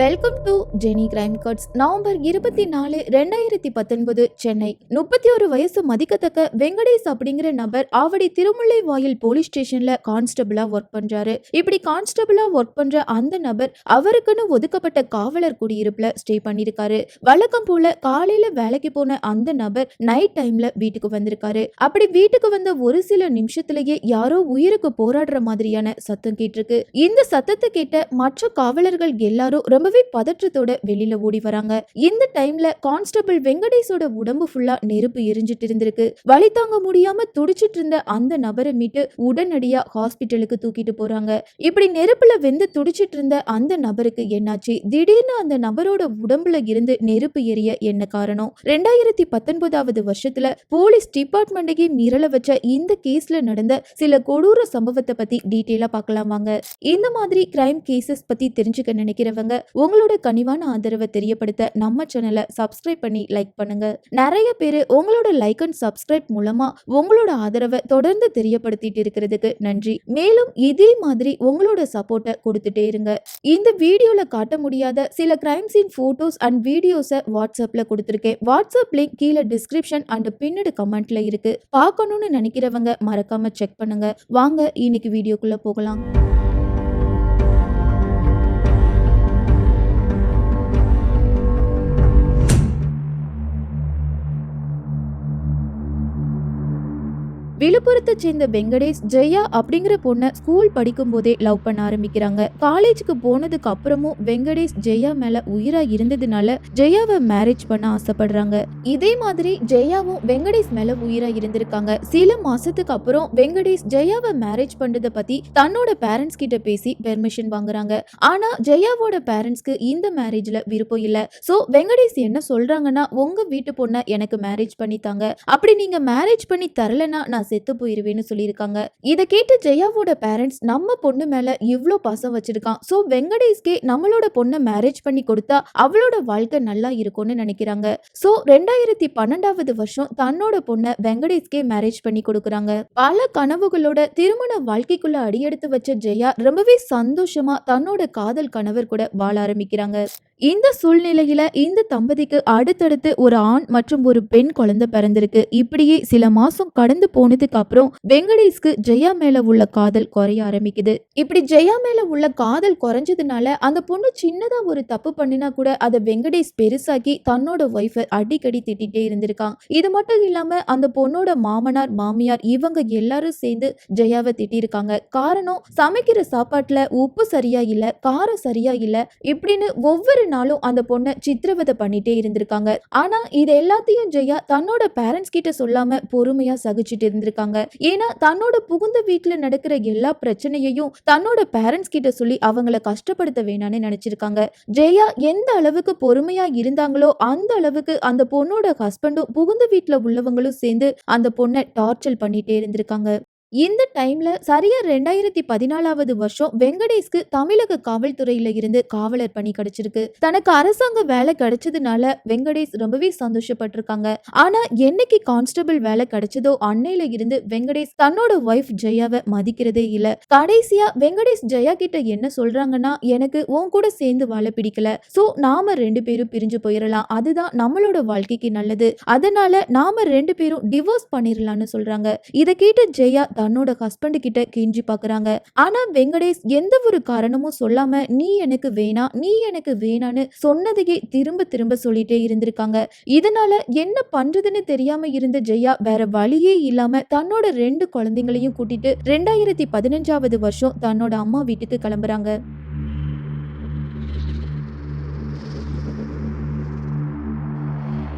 Welcome to Jeni crime cuts November இருபத்தி நாலு ரெண்டாயிரத்தி பத்தொன்பது சென்னை. முப்பத்தி ஒரு வயசு மதிக்கத்தக்க வெங்கடேஷ் அப்படிங்கிற நபர் ஆவடி திருமுல்லை வாயில் போலீஸ் ஸ்டேஷன்ல கான்ஸ்டபிளா ஒர்க் பண்றாரு. இப்படி கான்ஸ்டபிளா ஒர்க் பண்ற அந்த நபர் அவருக்குன்னு ஒதுக்கப்பட்ட காவலர் குடியிருப்புல ஸ்டே பண்ணிருக்காரு வழக்கம் போல காலையில வேலைக்கு போன அந்த நபர் நைட் டைம்ல வீட்டுக்கு வந்திருக்காரு. அப்படி வீட்டுக்கு வந்த ஒரு சில நிமிஷத்திலேயே யாரோ உயிருக்கு போராடுற மாதிரியான சத்தம் கேட்டிருக்கு. இந்த சத்தத்தை கேட்ட மற்ற காவலர்கள் எல்லாரும் ரொம்பவே பதற்றத்தோட வெளியில ஓடி வராங்க. இந்த டைம்ல கான்ஸ்டபிள் வெங்கடேஷோட உடம்பு ஃபுல்லா நெருப்பு எரிஞ்சிட்டு இருந்திருக்கு. வழி தாங்க முடியாம துடிச்சிட்டு இருந்த அந்த நபரை மீட்டு உடனடியா ஹாஸ்பிட்டலுக்கு தூக்கிட்டு போறாங்க. இப்படி நெருப்புல வெந்து துடிச்சிட்டு இருந்த அந்த நபருக்கு என்னாச்சு? திடீர்னு அந்த நபரோட உடம்புல இருந்து நெருப்பு எரிய என்ன காரணம்? ரெண்டாயிரத்தி பத்தொன்பதாவது வருஷத்துல போலீஸ் டிபார்ட்மெண்ட்டையே மிரள வச்ச இந்த கேஸ்ல நடந்த சில கொடூர சம்பவத்தை பத்தி டீட்டெயிலா பார்க்கலாம் வாங்க. இந்த மாதிரி கிரைம் கேசஸ் பத்தி தெரிஞ்சுக்க நினைக்கிறவங்க உங்களோட கனிவான ஆதரவை தெரியப்படுத்த நம்ம சேனலை சப்ஸ்கிரைப் பண்ணி லைக் பண்ணுங்க. நிறைய பேர் உங்களோட லைக் அண்ட் சப்ஸ்கிரைப் மூலமா உங்களோட ஆதரவை தொடர்ந்து தெரியப்படுத்திட்டு இருக்கிறதுக்கு நன்றி. மேலும் இதே மாதிரி உங்களோட சப்போர்ட்டை கொடுத்துட்டே இருங்க. இந்த வீடியோல காட்ட முடியாத சில கிரைம் சீன் போட்டோஸ் அண்ட் வீடியோஸை வாட்ஸ்அப்ல கொடுத்துருக்கேன். வாட்ஸ்அப் லிங்க் கீழே டிஸ்கிரிப்ஷன் அண்ட் பின்னடு கமெண்ட்ல இருக்கு. பார்க்கணும்னு நினைக்கிறவங்க மறக்காம செக் பண்ணுங்க. வாங்க இன்னைக்கு வீடியோக்குள்ள போகலாம். விழுப்புரத்தை சேர்ந்த வெங்கடேஷ் ஜெயா அப்படிங்கிற பொண்ணை ஸ்கூல் படிக்கும் போதே லவ் பண்ண ஆரம்பிக்கிறாங்க. காலேஜுக்கு போனதுக்கு அப்புறமும் வெங்கடேஷ் ஜெயா மேல உயிரா இருந்ததுனால ஜெயாவை மேரேஜ் பண்ண ஆசைப்படுறாங்க. இதே மாதிரி ஜெயாவும் வெங்கடேஷ் மேல உயிரா இருந்திருக்காங்க. சில மாசத்துக்கு அப்புறம் வெங்கடேஷ் ஜெயாவை மேரேஜ் பண்றத பத்தி தன்னோட பேரண்ட்ஸ் கிட்ட பேசி பெர்மிஷன் வாங்குறாங்க. ஆனா ஜெயாவோட பேரண்ட்ஸ்க்கு இந்த மேரேஜ்ல விருப்பம் இல்ல. சோ வெங்கடேஷ் என்ன சொல்றாங்கன்னா உங்க வீட்டு பொண்ணை எனக்கு மேரேஜ் பண்ணி தாங்க அப்படி நீங்க மேரேஜ் பண்ணி தரலனா நான் செத்து போயிருவேன்னு சொல்லியிருக்காங்க. இதை கேட்டு ஜெயாவோட பேரண்ட்ஸ் நம்ம பொண்ணு மேல இவ்வளோ பாசம் வச்சிருக்கான். ஸோ வெங்கடேஷ்கே நம்மளோட பொண்ணை மேரேஜ் பண்ணி கொடுத்தா அவளோட வாழ்க்கை நல்லா இருக்கும்னு நினைக்கிறாங்க. ஸோ ரெண்டாயிரத்தி பன்னெண்டாவது வருஷம் தன்னோட பொண்ணை வெங்கடேஷ்கே மேரேஜ் பண்ணி கொடுக்குறாங்க. பல கனவுகளோட திருமண வாழ்க்கைக்குள்ள அடியெடுத்து வச்ச ஜெயா ரொம்பவே சந்தோஷமா தன்னோட காதல் கணவர் கூட வாழ ஆரம்பிக்கிறாங்க. இந்த சூழ்நிலையில இந்த தம்பதிக்கு அடுத்தடுத்து ஒரு ஆண் மற்றும் ஒரு பெண் குழந்தை பிறந்திருக்கு. இப்படியே சில மாசம் கடந்து போனதுக்கு அப்புறம் வெங்கடேஷ்க்கு ஜெயா மேல உள்ள காதல் குறைய ஆரம்பிக்குது. இப்படி ஜெயா மேல உள்ள காதல் குறைஞ்சதுனால அந்த பொண்ணு சின்னதா ஒரு தப்பு பண்ணினா கூட அதை வெங்கடேஷ் பெருசாக்கி தன்னோட ஒய்ஃபை அடிக்கடி திட்டிகிட்டே இருந்திருக்கான். இது மட்டும் இல்லாம அந்த பொண்ணோட மாமனார் மாமியார் இவங்க எல்லாரும் சேர்ந்து ஜெயாவை திட்டிருக்காங்க. காரணம் சமைக்கிற சாப்பாட்டுல உப்பு சரியா இல்ல காரம் சரியா இல்ல இப்படின்னு ஒவ்வொரு நாளும் அந்த பொண்ணை சித்திரவதை பண்ணிட்டே இருந்திருக்காங்க. ஆனா இது எல்லாத்தையும் ஜெயா தன்னோட பேரண்ட்ஸ் கிட்ட சொல்லாம பொறுமையா சகிச்சுட்டு இருந்திருக்காங்க. ஏன்னா தன்னோட புகுந்த வீட்டுல நடக்கிற எல்லா பிரச்சனையையும் தன்னோட பேரண்ட்ஸ் கிட்ட சொல்லி அவங்கள கஷ்டப்படுத்த வேணாம்னு நினைச்சிருக்காங்க. ஜெயா எந்த அளவுக்கு பொறுமையா இருந்தாங்களோ அந்த அளவுக்கு அந்த பொண்ணோட ஹஸ்பண்டும் புகுந்த வீட்டுல உள்ளவங்களும் சேர்ந்து அந்த பொண்ணை டார்ச்சர் பண்ணிட்டே இருந்திருக்காங்க. இந்த டைம்ல சரியா ரெண்டாயிரத்தி பதினாலாவது வருஷம் வெங்கடேஷ்க்கு தமிழக காவல்துறையில இருந்து காவலர் பணி கிடைச்சிருக்கு. தனக்கு அரசாங்க வேலை கிடைச்சதுனால வெங்கடேஷ் ரொம்பவே சந்தோஷப்பட்டிருக்காங்க. ஆனா என்னைக்கு கான்ஸ்டபிள் வேலை கிடைச்சதோ அன்னையில இருந்து வெங்கடேஷ் தன்னோட ஒய்ஃப் ஜெயாவை மதிக்கிறதே இல்ல. கடைசியா வெங்கடேஷ் ஜெயா கிட்ட என்ன சொல்றாங்கன்னா எனக்கு உன் கூட சேர்ந்து வாழ பிடிக்கல. சோ நாம ரெண்டு பேரும் பிரிஞ்சு போயிடலாம் அதுதான் நம்மளோட வாழ்க்கைக்கு நல்லது. அதனால நாம ரெண்டு பேரும் டிவோர்ஸ் பண்ணிடலாம்னு சொல்றாங்க. இதை கேட்ட ஜெயா தன்னோட ஹஸ்பண்ட் கிட்ட கெஞ்சி பாக்குறாங்க. ஆனா வெங்கடேஷ் எந்த ஒரு காரணமும் சொல்லாம நீ எனக்கு வேணாம் நீ எனக்கு வேணான்னு சொன்னதையே திரும்ப திரும்ப சொல்லிட்டே இருந்திருக்காங்க. இதனால என்ன பண்றதுன்னு தெரியாம இருந்த ஜெயா வேற வழியே இல்லாம தன்னோட ரெண்டு குழந்தைங்களையும் கூட்டிட்டு ரெண்டாயிரத்தி பதினஞ்சாவது வருஷம் தன்னோட அம்மா வீட்டுக்கு கிளம்புறாங்க.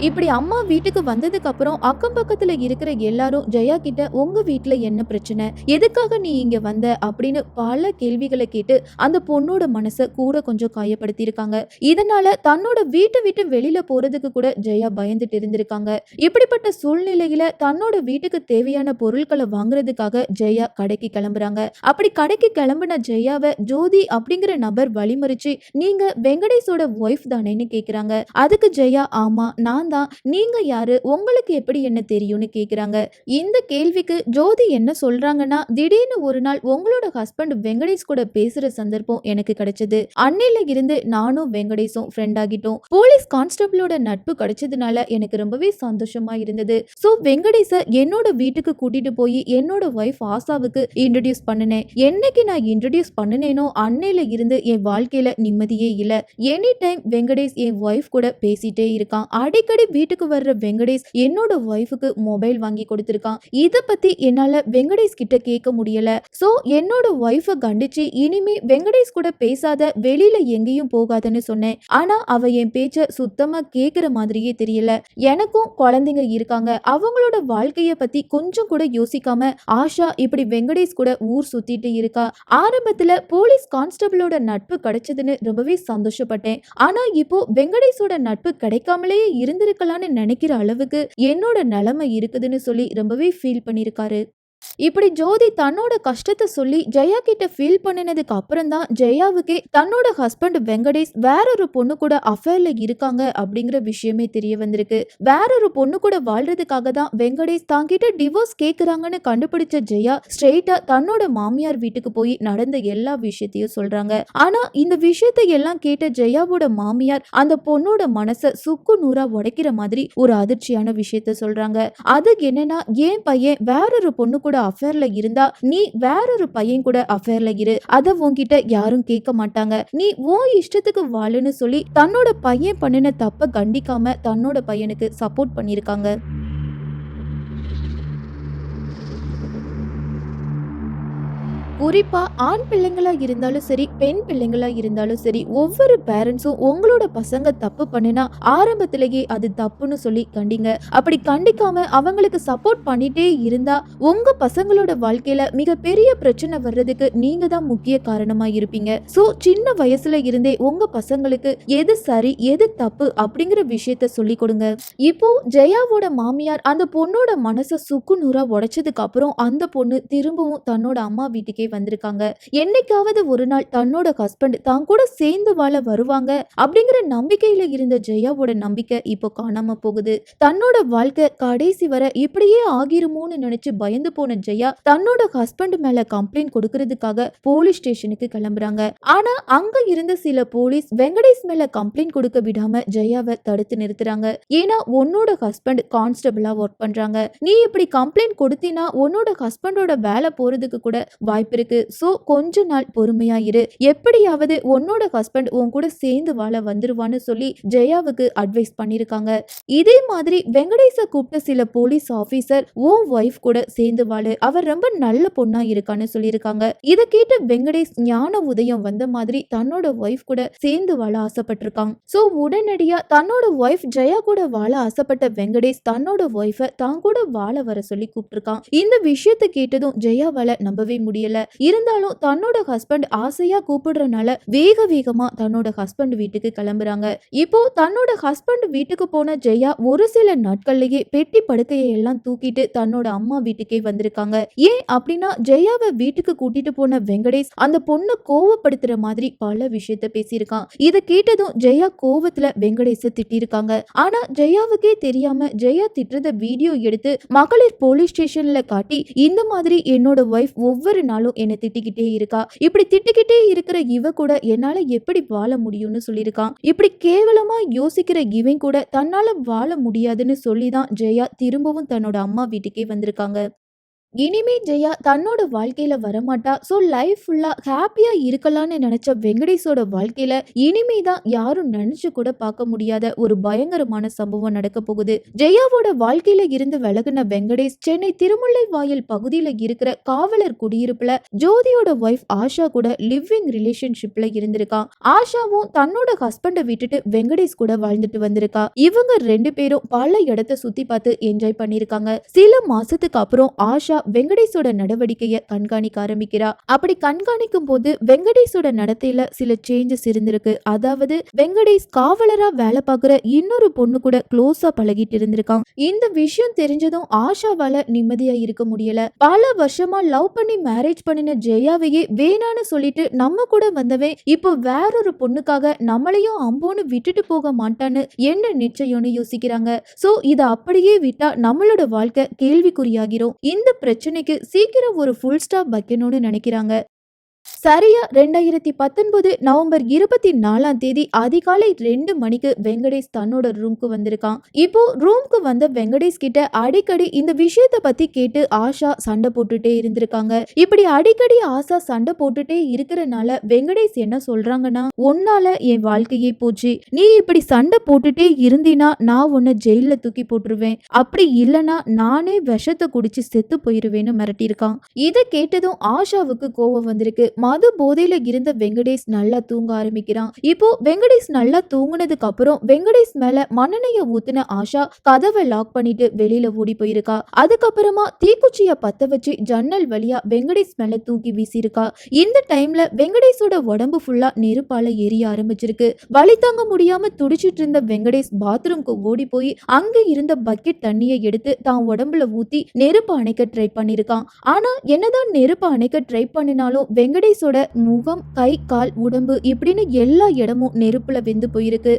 இப்படி அம்மா வீட்டுக்கு வந்ததுக்கு அப்புறம் அக்கம் பக்கத்துல இருக்கிற எல்லாரும் ஜெயா கிட்ட உங்க வீட்டுல என்ன பிரச்சனை? எதுக்காக நீ இங்க வந்த? அப்படின்னு பல கேள்விகளை கேட்டு அந்த பொண்ணோட மனசை கூட கொஞ்சம் காயப்படுத்தி இருக்காங்க இதனால தன்னோட வீட்டை விட்டு வெளியில போறதுக்கு கூட ஜெயா பயந்துட்டு இருந்திருக்காங்க. இப்படிப்பட்ட சூழ்நிலையில தன்னோட வீட்டுக்கு தேவையான பொருட்களை வாங்குறதுக்காக ஜெயா கடைக்கு கிளம்புறாங்க. அப்படி கடைக்கு கிளம்புன ஜெயாவை ஜோதி அப்படிங்கிற நபர் வழிமறிச்சு நீங்க வெங்கடேஷோட ஒய்ஃப் தானேன்னு கேக்குறாங்க. அதுக்கு ஜெயா ஆமா நான் நான் தான். நீங்க யாரு? உங்களுக்கு எப்படி என்ன தெரியும்னு கேக்குறாங்க. இந்த கேள்விக்கு ஜோதி என்ன சொல்றாங்கன்னா திடீர்னு ஒரு நாள் உங்களோட ஹஸ்பண்ட் வெங்கடேஷ் கூட பேசுற சந்தர்ப்பம் எனக்கு கிடைச்சது. அன்னையில இருந்து நானும் வெங்கடேஷும் ஃப்ரெண்ட் ஆகிட்டோம். போலீஸ் கான்ஸ்டபிளோட நட்பு கிடைச்சதுனால எனக்கு ரொம்பவே சந்தோஷமா இருந்தது. ஸோ வெங்கடேஷ என்னோட வீட்டுக்கு கூட்டிட்டு போய் என்னோட ஒய்ஃப் ஆசாவுக்கு இன்ட்ரடியூஸ் பண்ணினேன். என்னைக்கு நான் இன்ட்ரடியூஸ் பண்ணினேனோ அன்னையில இருந்து என் வாழ்க்கையில நிம்மதியே இல்ல. எனி டைம் வெங்கடேஷ் என் ஒய்ஃப் கூட பேசிட்டே இருக்கான். அடிக்கடி வீட்டுக்கு வர்ற வெங்கடேஷ் என்னோட ஒய்ஃபுக்கு மொபைல் வாங்கி கொடுத்திருக்கான். இத பத்தி என்னால வெங்கடேஷ் கிட்ட கேட்க முடியல. சோ என்னோட ஒய்ஃப கண்டிச்சு இனிமே வெங்கடேஷ் கூட பேசாத வெளியில எங்கேயும் போகாதன்னு சொன்னேன். ஆனா அவ என் பேச்ச சுத்தமா கேக்குற மாதிரியே தெரியல. எனக்கும் குழந்தைங்க இருக்காங்க. அவங்களோட வாழ்க்கைய பத்தி கொஞ்சம் கூட யோசிக்காம ஆஷா இப்படி வெங்கடேஷ் கூட ஊர் சுத்திட்டு இருக்கா. ஆரம்பத்துல போலீஸ் கான்ஸ்டபிளோட நட்பு கிடைச்சதுன்னு ரொம்பவே சந்தோஷப்பட்டேன். ஆனா இப்போ வெங்கடேஷோட நட்பு கிடைக்காமலேயே இருந்து இருந்திருக்கலாம்னு நினைக்கிற அளவுக்கு என்னோட நிலைமை இருக்குதுன்னு சொல்லி ரொம்பவே ஃபீல் பண்ணியிருக்காரு. இப்படி ஜோதி தன்னோட கஷ்டத்தை சொல்லி ஜெயா கிட்ட ஃபீல் பண்ணினதுக்கு அப்புறம் தான் ஜெயாவுக்கே தன்னோட ஹஸ்பண்ட் வெங்கடேஷ் வேறொரு பொண்ணு கூட அஃபேர்ல இருக்காங்க அப்படிங்கிற விஷயமே தெரிய வந்திருக்கு. வேறொரு பொண்ணு கூட வாழ்றதுக்காக தான் வெங்கடேஷ் தாங்கிட்ட டிவோர்ஸ் கேக்குறாங்கன்னு கண்டுபிடிச்ச ஜெயா ஸ்ட்ரெயிட்டா தன்னோட மாமியார் வீட்டுக்கு போய் நடந்த எல்லா விஷயத்தையும் சொல்றாங்க. ஆனா இந்த விஷயத்தை எல்லாம் கேட்ட ஜெயாவோட மாமியார் அந்த பொண்ணோட மனசை சுக்கு நூறா உடைக்கிற மாதிரி ஒரு அதிர்ச்சியான விஷயத்த சொல்றாங்க. அது என்னன்னா ஏன் பையன் வேறொரு பொண்ணு கூட அஃபேர்ல இருந்தா நீ வேறொரு பையன் கூட அஃபேர்ல இரு. அத உன்கிட்ட யாரும் கேட்க மாட்டாங்க. நீ உன் இஷ்டத்துக்கு வாழுன்னு சொல்லி தன்னோட பையன் பண்ணின தப்ப கண்டிக்காம தன்னோட பையனுக்கு சப்போர்ட் பண்ணிருக்காங்க. குறிப்பாக ஆண் பிள்ளைங்களாக இருந்தாலும் சரி பெண் பிள்ளைங்களாக இருந்தாலும் சரி ஒவ்வொரு பேரண்ட்ஸும் உங்களோட பசங்க தப்பு பண்ணினா ஆரம்பத்திலேயே அது தப்புன்னு சொல்லி கண்டிங்க. அப்படி கண்டிக்காம அவங்களுக்கு சப்போர்ட் பண்ணிட்டே இருந்தா உங்க பசங்களோட வாழ்க்கையில மிகப்பெரிய பிரச்சனை வர்றதுக்கு நீங்க தான் முக்கிய காரணமா இருப்பீங்க. ஸோ சின்ன வயசுல இருந்தே உங்க பசங்களுக்கு எது சரி எது தப்பு அப்படிங்கிற விஷயத்த சொல்லி கொடுங்க. இப்போ ஜெயாவோட மாமியார் அந்த பொண்ணோட மனசை சுக்குநூறா உடைச்சதுக்கு அப்புறம் அந்த பொண்ணு திரும்பவும் தன்னோட அம்மா வீட்டுக்கே வந்திருக்காங்க. என்னைக்காவது ஒரு நாள் தன்னோட ஹஸ்பண்ட் தான் கூட சேர்ந்து வாழ வருவாங்க அப்படிங்கிற நம்பிக்கையில இருந்த ஜெயாவோட நம்பிக்கை இப்போ காணாம போகுது. தன்னோட வாழ்க்கை கடைசி வர இப்படியே ஆகிருமோன்னு நினைச்சு பயந்து போன ஜெயா தன்னோட ஹஸ்பண்ட் மேல கம்ப்ளைண்ட் கொடுக்கறதுக்காக போலீஸ் ஸ்டேஷனுக்கு கிளம்புறாங்க. ஆனா அங்க இருந்த சில போலீஸ் வெங்கடேஷ் மேல கம்ப்ளைண்ட் கொடுக்க விடாம ஜெயாவை தடுத்து நிறுத்துறாங்க. ஏன்னா உன்னோட ஹஸ்பண்ட் கான்ஸ்டபிளா ஒர்க் பண்றாங்க. நீ இப்படி கம்ப்ளைண்ட் கொடுத்தீனா உன்னோட ஹஸ்பண்டோட வேலை போறதுக்கு கூட வாய்ப்பு இருக்கு. ஸோ கொஞ்ச நாள் பொறுமையா இரு. எப்படியாவது உன்னோட ஹஸ்பண்ட் உன் கூட சேர்ந்து வாழ வந்துருவான்னு சொல்லி ஜெயாவுக்கு அட்வைஸ் பண்ணியிருக்காங்க இதே மாதிரி வெங்கடேஷை கூப்பிட்ட சில போலீஸ் ஆபீசர் உன் ஒய்ஃப் கூட சேர்ந்து வாழு. அவர் ரொம்ப நல்ல பொண்ணா இருக்கான்னு சொல்லியிருக்காங்க இதை கேட்ட வெங்கடேஷ் ஞான உதயம் வந்த மாதிரி தன்னோட ஒய்ஃப் கூட சேர்ந்து வாழ ஆசைப்பட்டிருக்கான். ஸோ உடனடியா தன்னோட ஒய்ஃப் ஜெயா கூட வாழ ஆசைப்பட்ட வெங்கடேஷ் தன்னோட ஒய்ஃபை தான் கூட வாழ வர சொல்லி கூப்பிட்டுருக்கான். இந்த விஷயத்தை கேட்டதும் ஜெயாவால நம்பவே முடியல. இருந்தாலும் தன்னோட ஹஸ்பண்ட் ஆசையா கூப்பிடுறனால வேக வேகமா தன்னோட ஹஸ்பண்ட் வீட்டுக்கு கிளம்புறாங்க. இப்போ தன்னோட ஹஸ்பண்ட் வீட்டுக்கு போன ஜெயா ஒரு சில நாட்கள்லயே பெட்டி படுக்கையை எல்லாம் தூக்கிட்டு தன்னோட அம்மா வீட்டுக்கே வந்திருக்காங்க. ஏன் அப்படின்னா ஜெயாவை வீட்டுக்கு கூட்டிட்டு போன வெங்கடேஷ் அந்த பொண்ணை கோவப்படுத்துற மாதிரி பல விஷயத்த பேசியிருக்கான். இதை கேட்டதும் ஜெயா கோவத்துல வெங்கடேஷ திட்டிருக்காங்க ஆனா ஜெயாவுக்கே தெரியாம ஜெயா திட்டுறத வீடியோ எடுத்து மகளிர் போலீஸ் ஸ்டேஷன்ல காட்டி இந்த மாதிரி என்னோட ஒய்ஃப் ஒவ்வொரு நாளும் என்னை திட்டிக்கிட்டே இருக்கா? இப்படி திட்டிக்கிட்டே இருக்கிற இவ கூட என்னால எப்படி வாழ முடியும்னு சொல்லியிருக்கான். இப்படி கேவலமா யோசிக்கிற இவன் கூட தன்னால வாழ முடியாதுன்னு சொல்லி தான் ஜெயா திரும்பவும் தன்னோட அம்மா வீட்டுக்கே வந்திருக்காங்க. இனிமே ஜெயா தன்னோட வாழ்க்கையில வரமாட்டா. ஸோ லைஃப் ஃபுல்லா ஹாப்பியா இருக்கலாம்னு நினைச்ச வெங்கடேஷோட வாழ்க்கையில இனிமே தான் யாரும் நினைச்சு கூட பார்க்க முடியாத ஒரு பயங்கரமான சம்பவம் நடக்க போகுது. ஜெயாவோட வாழ்க்கையில இருந்து விலகுன வெங்கடேஷ் சென்னை திருமுல்லை வாயில் பகுதியில இருக்கிற காவலர் குடியிருப்புல ஜோதியோட ஒய்ஃப் ஆஷா கூட லிவிங் ரிலேஷன்ஷிப்ல இருந்திருக்கான் ஆஷாவும் தன்னோட ஹஸ்பண்டை விட்டுட்டு வெங்கடேஷ் கூட வாழ்ந்துட்டு வந்திருக்கா. இவங்க ரெண்டு பேரும் பல இடத்த சுத்தி பார்த்து என்ஜாய் பண்ணிருக்காங்க சில மாசத்துக்கு அப்புறம் ஆஷா வெங்கடேஷோட நடவடிக்கையை கண்காணிக்க ஆரம்பிக்கிறா. அப்படி கண்காணிக்கும் போது வெங்கடேஷோட நடத்தையில சில சேஞ்சஸ் இருந்திருக்கு. அதாவது வெங்கடேஷ் காவலரா வேலை பார்க்குற இன்னொரு பொண்ணு கூட க்ளோஸா பழகிட்டு இருந்திருக்கான். இந்த விஷயம் தெரிஞ்சதும் ஆஷாவால நிம்மதியா இருக்க முடியல. பல வருஷமா லவ் பண்ணி மேரேஜ் பண்ணின ஜெயாவையே வேணான்னு சொல்லிட்டு நம்ம கூட வந்தவன் இப்போ வேறொரு பொண்ணுக்காக நம்மளையும் அம்போன்னு விட்டுட்டு போக மாட்டான்னு என்ன நிச்சயம்னு யோசிக்கிறாங்க. சோ இதை அப்படியே விட்டா நம்மளோட வாழ்க்கை கேள்விக்குறியாகிறோம் இந்த பிரச்சனைக்கு சீக்கிரம் ஒரு ஃபுல் ஸ்டாப் வைக்கணும்னு நினைக்கிறாங்க. சரியா ரெண்டாயிரத்தி பத்தொன்பது நவம்பர் இருபத்தி நாலாம் தேதி அதிகாலை ரெண்டு மணிக்கு வெங்கடேஷ் தன்னோட ரூம்க்கு வந்திருக்கான். இப்போ ரூம்க்கு வந்த வெங்கடேஷ் கிட்ட அடிக்கடி இந்த விஷயத்த பத்தி கேட்டு ஆஷா சண்டை போட்டுட்டே இருந்திருக்காங்க. இப்படி அடிக்கடி ஆஷா சண்டை போட்டுட்டே இருக்கிறனால வெங்கடேஷ் என்ன சொல்றாங்கன்னா உன்னால என் வாழ்க்கையே போச்சு. நீ இப்படி சண்டை போட்டுட்டே இருந்தினா நான் உன்னை ஜெயில தூக்கி போட்டுருவேன். அப்படி இல்லனா நானே விஷத்தை குடிச்சு செத்து போயிருவேன்னு மிரட்டியிருக்கான். இதை கேட்டதும் ஆஷாவுக்கு கோபம் வந்திருக்கு. மது போதையில இருந்த வெங்கடேஷ் நல்லா தூங்க ஆரம்பிக்கிறான். இப்போ வெங்கடேஷ் நல்லா தூங்குனதுக்கு அப்புறம் வெங்கடேஷ் மேல மண்ணெண்ணைய ஊத்துன ஆஷா கதவை லாக் பண்ணிட்டு வெளியில ஓடி போயிருக்கா. அதுக்கப்புறமா தீக்குச்சிய பத்த வச்சு ஜன்னல் வழியா வெங்கடேஷ் மேல தூக்கி வீசியிருக்கா. இந்த டைம்ல வெங்கடேஷோட உடம்பு ஃபுல்லா நெருப்பால எரிய ஆரம்பிச்சிருக்கு. வழி தாங்க முடியாம துடிச்சிட்டு இருந்த வெங்கடேஷ் பாத்ரூம்க்கு ஓடி போய் அங்க இருந்த பக்கெட் தண்ணியை எடுத்து தான் உடம்புல ஊத்தி நெருப்பு அணைக்க ட்ரை பண்ணிருக்கான் ஆனா என்னதான் நெருப்பு அணைக்க ட்ரை பண்ணினாலும் வெங்கடேஷோட முகம் கை கால் உடம்பு இப்படின்னு எல்லா இடமும் நெருப்புல வெந்து போயிருக்கு.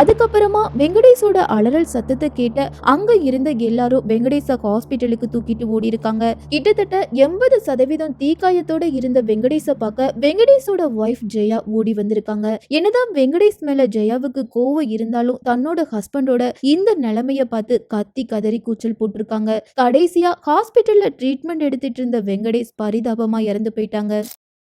அதுக்கப்புறமா வெங்கடேஷோட அலறல் சத்தத்தை கேட்ட அங்க இருந்த எல்லாரும் வெங்கடேஷ ஹாஸ்பிட்டலுக்கு தூக்கிட்டு ஓடி இருக்காங்க கிட்டத்தட்ட எண்பது சதவீதம் தீக்காயத்தோட இருந்த வெங்கடேஷ பார்க்க வெங்கடேஷோட ஒய்ஃப் ஜெயா ஓடி வந்திருக்காங்க. என்னதான் வெங்கடேஷ் மேல ஜெயாவுக்கு கோவம் இருந்தாலும் தன்னோட ஹஸ்பண்டோட இந்த நிலைமைய பார்த்து கத்தி கதறி கூச்சல் போட்டிருக்காங்க. கடைசியா ஹாஸ்பிட்டல்ல ட்ரீட்மெண்ட் எடுத்துட்டு இருந்த வெங்கடேஷ் பரிதாபமா இறந்து போயிட்டாங்க.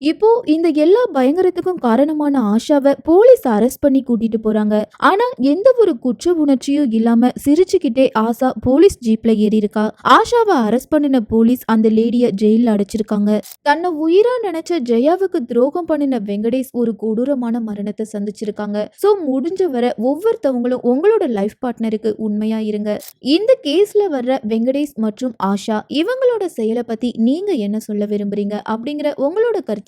இப்போ இந்த எல்லா பயங்கரத்துக்கும் காரணமான ஆஷாவை போலீஸ் அரெஸ்ட் பண்ணி கூட்டிட்டு போறாங்க. ஆனா எந்த ஒரு குற்ற உணர்ச்சியும் இல்லாம சிரிச்சுக்கிட்டே ஆஷா போலீஸ் ஜீப்ல ஏறி இருக்கா ஆஷாவை அரெஸ்ட் பண்ணின போலீஸ் அந்த லேடிய ஜெயில அடைச்சிருக்காங்க. தன்னை உயிரா நினைச்ச ஜெயாவுக்கு துரோகம் பண்ணின வெங்கடேஷ் ஒரு கொடூரமான மரணத்தை சந்திச்சிருக்காங்க. சோ முடிஞ்ச வரை ஒவ்வொருத்தவங்களும் உங்களோட லைஃப் பார்ட்னருக்கு உண்மையா இருங்க. இந்த கேஸ்ல வர்ற வெங்கடேஷ் மற்றும் ஆஷா இவங்களோட செயலை பத்தி நீங்க என்ன சொல்ல விரும்புறீங்க அப்படிங்கிற உங்களோட கருத்து